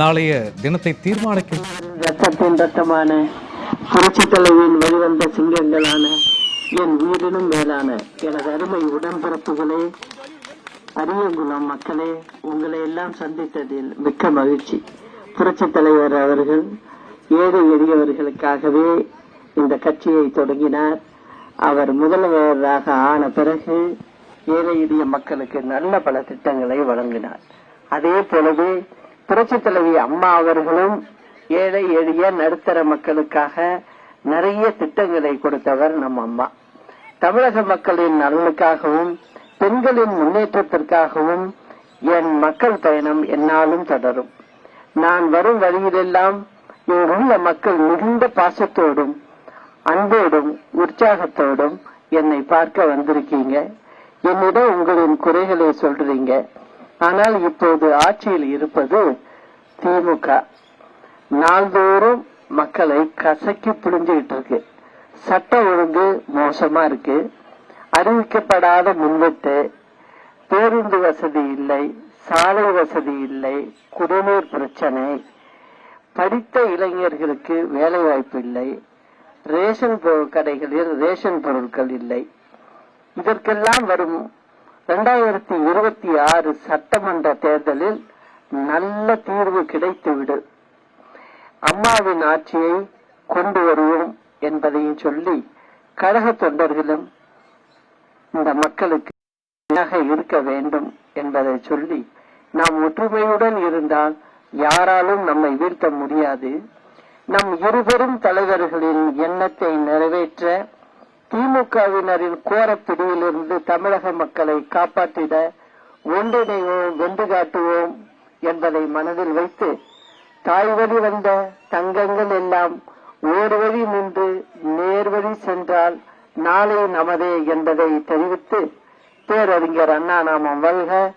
நாளைய தினத்தை தீர்மானிக்கும். ரத்தத்தின் ரத்தமான புரட்சி தலைவியின் வெளிவந்த சிங்கங்களான என் உயிரினும் மேலான எனது அருமை உடன்பிறப்புகளே அரியங்குளம் மக்களே உங்களை எல்லாம் சந்தித்ததில் மிக்க மகிழ்ச்சி. புரட்சி தலைவர் அவர்கள் ஏழை எளியவர்களுக்காகவே இந்த கட்சியை தொடங்கினார். அவர் முதல்வராக ஆன பிறகு ஏழை எளிய மக்களுக்கு நல்ல பல திட்டங்களை வழங்கினார். அதே போலவே புரட்சி தலைவி அம்மா அவர்களும் ஏழை எளிய நடுத்தர மக்களுக்காக நிறைய திட்டங்களை கொடுத்தவர் நம் அம்மா. தமிழக மக்களின் நலனுக்காகவும் பெண்களின் முன்னேற்றத்திற்காகவும் என் மக்கள் பயணம் என்னாலும் தொடரும். நான் வரும் வழியிலெல்லாம் இங்குள்ள மக்கள் மிகுந்த பாசத்தோடும் அன்போடும் உற்சாகத்தோடும் என்னை பார்க்க வந்திருக்கீங்க. என்னிடம் உங்களின் குறைகளை சொல்றீங்க. ஆனால் இப்போது ஆட்சியில் இருப்பது திமுக. நாள்தோறும் மக்களை கசக்கி புழிஞ்சுகிட்டு இருக்கு. சட்ட ஒழுங்கு மோசமா இருக்கு. அறிவிக்கப்படாத மின்வெட்டு. பேருந்து வசதி இல்லை. சாலை வசதி இல்லை. குடிநீர் பிரச்சனை. படித்த இளைஞர்களுக்கு வேலை வாய்ப்பு இல்லை. ரேஷன் பொருள் கடைகளில் ரேஷன் பொருட்கள் இல்லை. இதற்கெல்லாம் வரும். இரண்டாயிரத்தி இருபத்தி ஆறு சட்டமன்ற தேர்தலில் நல்ல தீர்வு கிடைத்துவிடு. அம்மாவின் ஆட்சியை கொண்டு வருவோம் என்பதையும் சொல்லி கழக தொண்டர்களும் இந்த மக்களுக்கு இருக்க வேண்டும் என்பதை சொல்லி நாம் ஒற்றுமையுடன் இருந்தால் யாராலும் நம்மை வீழ்த்த முடியாது. நம் இருவரும் தலைவர்களின் எண்ணத்தை நிறைவேற்ற திமுகவினரின் கோரப்பிடியிலிருந்து தமிழக மக்களை காப்பாற்றிட ஒன்றிணைவோம் வென்று காட்டுவோம். என்பதை மனதில் வைத்து தாய் வழி வந்த தங்கங்கள் எல்லாம் ஓர் வழி நின்று நேர்வழி சென்றால் நாளை நமதே என்பதை தெரிவித்து பேரறிஞர் அண்ணா நாமம் வாழ்க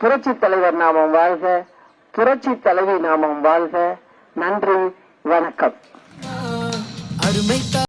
புரட்சி தலைவர் நாமம் வாழ்க புரட்சி தலைவி நாமம் வாழ்க. நன்றி வணக்கம். அருமை